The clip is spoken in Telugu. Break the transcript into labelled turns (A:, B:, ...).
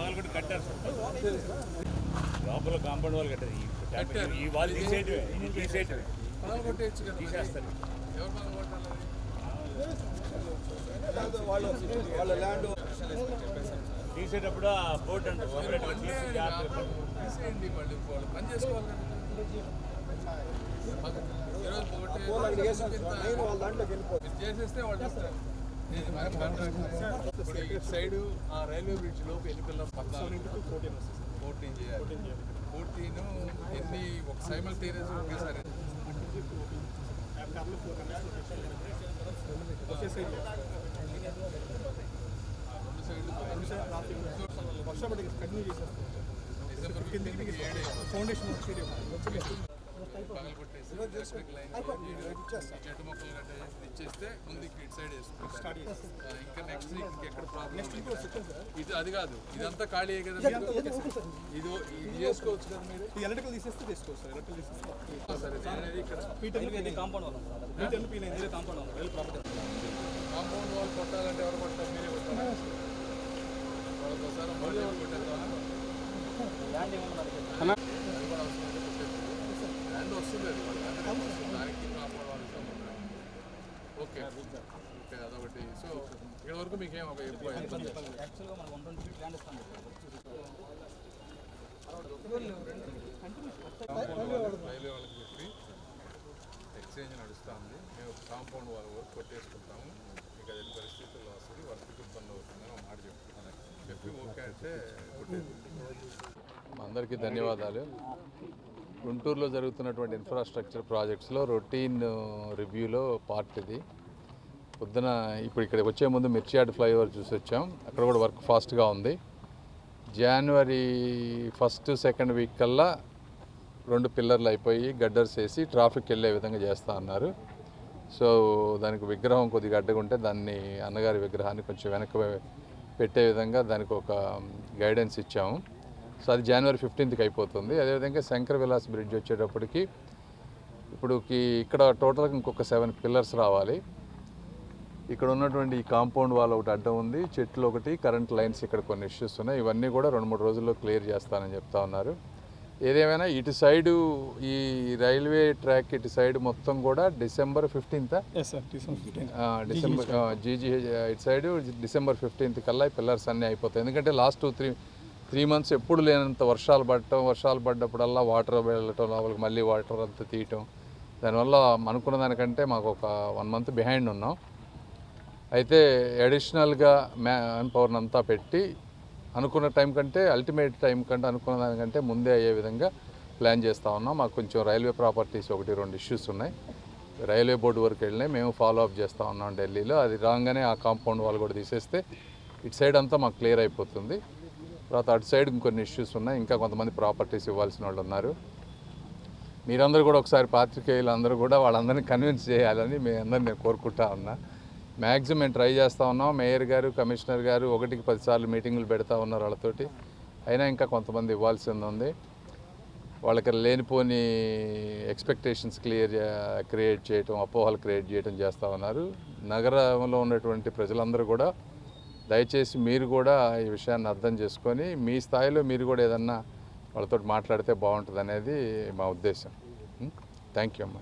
A: పగలు కూడా కట్టారు సార్. లోపల కాంపౌండ్ వాళ్ళు కట్టారు. ఈ వాళ్ళు తీసేయటమే. ఇది తీసేయటమే. తీసేస్తారు. తీసేటప్పుడు ఆ బోర్డు అంటే
B: పని చేసుకోవాలి చేసేస్తే వాళ్ళు ఇస్తారు కాంట్రాక్ట్ ఇప్పుడు ఇటు సైడ్ ఆ రైల్వే బ్రిడ్జ్ లోపు ఎన్ని పిల్లలు పద్నాలుగు ఫోర్టీన్ చేయాలి. ఫోర్టీన్ ఎన్ని ఒక సైమల్టేనియస్ ఒకేసారి రెండు సైడ్లు డిసెంబర్ ఫిఫ్టీన్త్కి ఏడే.
C: ఫౌండేషన్
B: పగలు చెట్టు మొక్కలు కట్టేసి ఇచ్చేస్తే ముందు ఇటు సైడ్ వేసుకుంటాం ఇంకా నెక్స్ట్ ఎక్కడ ప్రాబ్లం ఇది అది కాదు ఇదంతా ఖాళీ కదా ఇది ఇది చేసుకోవచ్చు కదా మీరు
C: ఈ ఎలక్ట్రికల్ తీసేస్తే తీసుకోవచ్చు సార్ ఎలక్ట్రికల్ తీసేస్తే
B: సరే అనేది ఇక్కడ
C: పీటర్ కాంపౌండ్ వాళ్ళం కాంపౌండ్ వాళ్ళు ప్రాపర్టీ
B: కాంపౌండ్ వాల్ కొట్టాలంటే ఎవరు కొట్టారు మీరే కొట్టాలి వాళ్ళకి ఒకసారి మళ్ళీ కొట్టేద్దామా అది కూడా అవసరం అయితే వస్తుంది దానికి ఓకే ఓకే అదొకటి సో ఇక్కడ వరకు మీకేం ఒక ఎక్కువ
C: యాక్చువల్గా మనం వన్ ట్వంటీ ల్యాండ్ ఇస్తాం
B: రైల్వే వాళ్ళకి చెప్పి ఎక్స్చేంజ్ నడుస్తూ ఉంది మేము కాంపౌండ్ వాళ్ళ వరకు కొట్టేసుకుంటాము మీకు అది పరిస్థితుల్లో వస్తుంది వర్క్ ఇబ్బంది అవుతుందని ఒక మాట చెప్తున్నాను చెప్పి ఓకే అంటే అందరికీ ధన్యవాదాలు. గుంటూరులో జరుగుతున్నటువంటి ఇన్ఫ్రాస్ట్రక్చర్ ప్రాజెక్ట్స్లో రొటీన్ రివ్యూలో పార్ట్ ఇది. పొద్దున ఇప్పుడు ఇక్కడ వచ్చే ముందు మిర్చియాడ్ ఫ్లైఓవర్ చూసి వచ్చాం. అక్కడ కూడా వర్క్ ఫాస్ట్గా ఉంది. జనవరి ఫస్ట్ సెకండ్ వీక్ కల్లా రెండు పిల్లర్లు అయిపోయి గడ్డర్స్ వేసి ట్రాఫిక్ వెళ్ళే విధంగా చేస్తా అన్నారు. సో దానికి విగ్రహం కొద్దిగా అడ్డగుంటే దాన్ని అన్నగారి విగ్రహాన్ని కొంచెం వెనక పెట్టే విధంగా దానికి ఒక um, గైడెన్స్ ఇచ్చాము. సో అది జనవరి ఫిఫ్టీన్త్కి అయిపోతుంది. అదేవిధంగా శంకర్ విలాస్ బ్రిడ్జ్ వచ్చేటప్పటికి ఇప్పుడుకి ఇక్కడ టోటల్గా ఇంకొక సెవెన్ పిల్లర్స్ రావాలి. ఇక్కడ ఉన్నటువంటి ఈ కాంపౌండ్ వాల్ ఒకటి అడ్డం ఉంది. చెట్లు ఒకటి కరెంట్ లైన్స్ ఇక్కడ కొన్ని ఇష్యూస్ ఉన్నాయి. ఇవన్నీ కూడా రెండు మూడు రోజుల్లో క్లియర్ చేస్తానని చెప్తా ఉన్నారు. ఏదేమైనా ఇటు సైడు ఈ రైల్వే ట్రాక్ ఇటు సైడ్ మొత్తం కూడా డిసెంబర్ ఫిఫ్టీన్త్
C: డిసెంబర్
B: జీజీ ఇటు సైడ్ డిసెంబర్ ఫిఫ్టీన్త్ కల్లా పిల్లర్స్ అన్నీ అయిపోతాయి. ఎందుకంటే last two three three months ఎప్పుడు లేనంత వర్షాలు పడటం వర్షాలు పడ్డప్పుడల్లా వాటర్ వెళ్ళటం లోపలికి మళ్ళీ వాటర్ అంతా తీయటం. దానివల్ల అనుకున్న దానికంటే మాకు ఒక వన్ మంత్ బిహైండ్ ఉన్నాం. అయితే అడిషనల్గా మ్యాన్ పవర్ని అంతా పెట్టి అనుకున్న టైం కంటే అల్టిమేట్ టైం కంటే అనుకున్న దానికంటే ముందే అయ్యే విధంగా ప్లాన్ చేస్తూ ఉన్నాం. మాకు కొంచెం రైల్వే ప్రాపర్టీస్ ఒకటి రెండు ఇష్యూస్ ఉన్నాయి. రైల్వే బోర్డు వరకు వెళ్ళినాయి మేము ఫాలో అప్ చేస్తూ ఉన్నాం ఢిల్లీలో. అది రాగానే ఆ కాంపౌండ్ వాళ్ళు కూడా తీసేస్తే ఇటు సైడ్ అంతా మాకు క్లియర్ అయిపోతుంది. తర్వాత అటు సైడ్ ఇంకొన్ని ఇష్యూస్ ఉన్నాయి. ఇంకా కొంతమంది ప్రాపర్టీస్ ఇవ్వాల్సిన వాళ్ళు ఉన్నారు. మీరందరూ కూడా ఒకసారి పాత్రికేయులు అందరూ కూడా వాళ్ళందరినీ కన్విన్స్ చేయాలని మీ అందరిని నేను కోరుకుంటా ఉన్నా. మ్యాక్సిమం మేము ట్రై చేస్తూ ఉన్నాం. మేయర్ గారు కమిషనర్ గారు ఒకటికి పదిసార్లు మీటింగులు పెడతా ఉన్నారు వాళ్ళతోటి. అయినా ఇంకా కొంతమంది ఇవ్వాల్సింది ఉంది. వాళ్ళకి లేనిపోని ఎక్స్పెక్టేషన్స్ క్లియర్ క్రియేట్ చేయటం అపోహలు క్రియేట్ చేయటం చేస్తూ ఉన్నారు. నగరంలో ఉన్నటువంటి ప్రజలందరూ కూడా దయచేసి మీరు కూడా ఈ విషయాన్ని అర్థం చేసుకొని మీ స్థాయిలో మీరు కూడా ఏదన్నా వాళ్ళతో మాట్లాడితే బాగుంటుంది అనేది మా ఉద్దేశం. థ్యాంక్ యూ అమ్మా.